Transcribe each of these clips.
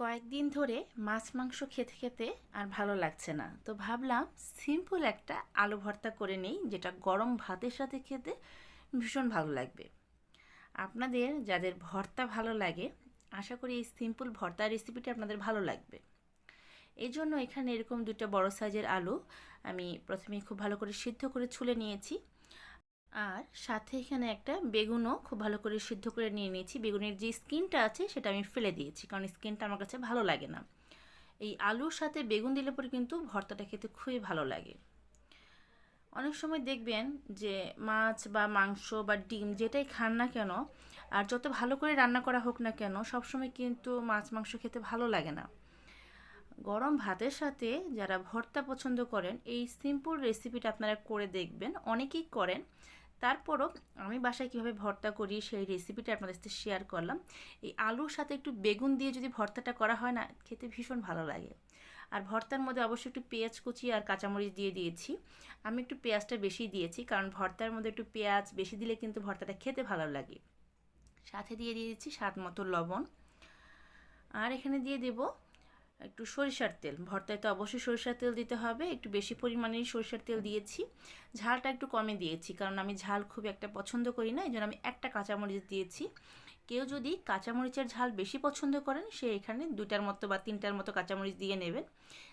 কয়েকদিন ধরে মাছ, মাংস খেতে খেতে আর ভালো লাগছে না। তো ভাবলাম সিম্পল একটা আলু ভর্তা করে নেই, যেটা গরম ভাতের সাথে খেতে ভীষণ ভালো লাগবে। আপনাদের যাদের ভর্তা ভালো লাগে, আশা করি এই সিম্পল ভর্তা রেসিপিটা আপনাদের ভালো লাগবে। এই জন্য এখানে এরকম দুটো বড় সাইজের আলু আমি প্রথমে খুব ভালো করে সিদ্ধ করে ছুলে নিয়েছি। আর সাথে এখানে একটা বেগুনও খুব ভালো করে সিদ্ধ করে নিয়ে নিয়েছি। বেগুনের যে স্কিনটা আছে সেটা আমি ফেলে দিয়েছি, কারণ স্কিনটা আমার কাছে ভালো লাগে না। এই আলুর সাথে বেগুন দিলে পরে কিন্তু ভর্তাটা খেতে খুবই ভালো লাগে। অনেক সময় দেখবেন যে মাছ বা মাংস বা ডিম যেটাই খান না কেন, আর যত ভালো করে রান্না করা হোক না কেন, সবসময় কিন্তু মাছ মাংস খেতে ভালো লাগে না। গরম ভাতের সাথে যারা ভর্তা পছন্দ করেন, এই সিম্পল রেসিপিটা আপনারা করে দেখবেন। অনেকেই করেন। তারপরও আমি বাসায় কীভাবে ভর্তা করি, সেই রেসিপিটা আপনাদের সাথে শেয়ার করলাম। এই আলুর সাথে একটু বেগুন দিয়ে যদি ভর্তাটা করা হয় না, খেতে ভীষণ ভালো লাগে। আর ভর্তার মধ্যে অবশ্যই একটু পেঁয়াজ কুচি আর কাঁচামরিচ দিয়ে দিয়েছি। আমি একটু পেঁয়াজটা বেশি দিয়েছি, কারণ ভর্তার মধ্যে একটু পেঁয়াজ বেশি দিলে কিন্তু ভর্তাটা খেতে ভালো লাগে। সাথে দিয়ে দিয়েছি স্বাদ মতো লবণ। আর এখানে দিয়ে দেবো একটু সরিষার তেল। ভর্তায় তো অবশ্যই সরিষার তেল দিতে হবে। একটু বেশি পরিমাণেই সরিষার তেল দিয়েছি। ঝালটা একটু কমে দিয়েছি, কারণ আমি ঝাল খুব একটা পছন্দ করি না। এই জন্য আমি একটা কাঁচামরিচ দিয়েছি। কেউ যদি কাঁচামরিচের ঝাল বেশি পছন্দ করেন, সে এখানে দুটার মতো বা তিনটার মতো কাঁচামরিচ দিয়ে নেবেন।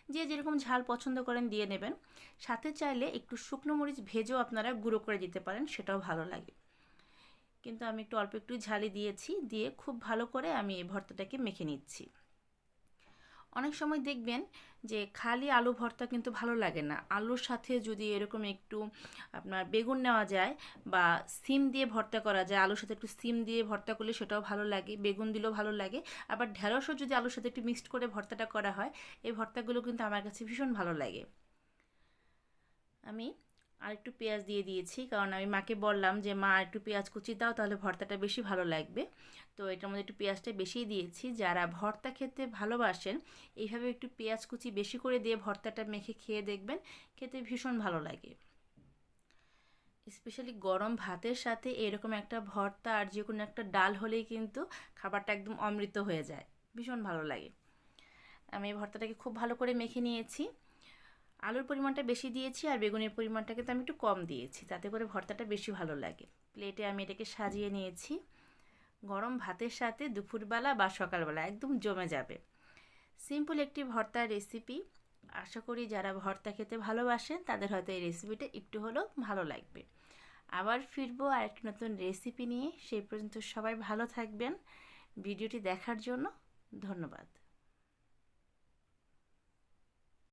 যে যেরকম ঝাল পছন্দ করেন দিয়ে নেবেন। সাথে চাইলে একটু শুকনো মরিচ ভেজেও আপনারা গুঁড়ো করে দিতে পারেন, সেটাও ভালো লাগে। কিন্তু আমি একটু অল্প একটু ঝালি দিয়েছি। দিয়ে খুব ভালো করে আমি এই ভর্তাটাকে মেখে নিচ্ছি। অনেক সময় দেখবেন যে খালি আলু ভর্তা কিন্তু ভালো লাগে না। আলুর সাথে যদি এরকম একটু আপনার বেগুন নেওয়া যায় বা সিম দিয়ে ভর্তা করা যায়, আলুর সাথে একটু সিম দিয়ে ভর্তা করলে সেটাও ভালো লাগে, বেগুন দিলেও ভালো লাগে। আবার ঢেঁড়সও যদি আলুর সাথে একটু মিক্সড করে ভর্তাটা করা হয়, এই ভর্তাগুলো কিন্তু আমার কাছে ভীষণ ভালো লাগে। আমি আর একটু পেঁয়াজ দিয়ে দিয়েছি, কারণ আমি মাকে বললাম যে, মা, একটু পেঁয়াজ কুচি দাও, তাহলে ভর্তাটা বেশি ভালো লাগবে। তো এটার মধ্যে একটু পেঁয়াজটা বেশিই দিয়েছি। যারা ভর্তা খেতে ভালোবাসেন, এইভাবে একটু পেঁয়াজ কুচি বেশি করে দিয়ে ভর্তাটা মেখে খেয়ে দেখবেন, খেতে ভীষণ ভালো লাগে। স্পেশালি গরম ভাতের সাথে এরকম একটা ভর্তা আর যে কোনো একটা ডাল হলেই কিন্তু খাবারটা একদম অমৃত হয়ে যায়, ভীষণ ভালো লাগে। আমি ভর্তাটাকে খুব ভালো করে মেখে নিয়েছি। আলুর পরিমাণটা বেশি দিয়েছি আর বেগুনের পরিমাণটাকে তো আমি একটু কম দিয়েছি, তাতে করে ভর্তাটা বেশি ভালো লাগে। প্লেটে আমি এটাকে সাজিয়ে নিয়েছি। গরম ভাতের সাথে দুপুরবেলা বা সকালবেলা একদম জমে যাবে। সিম্পল একটি ভর্তার রেসিপি আশা করি যারা ভর্তা খেতে ভালোবাসেন, তাদের হয়তো এই রেসিপিটা একটু হলেও ভালো লাগবে। আবার ফিরবো আর একটি নতুন রেসিপি নিয়ে। সেই পর্যন্ত সবাই ভালো থাকবেন। ভিডিওটি দেখার জন্য ধন্যবাদ।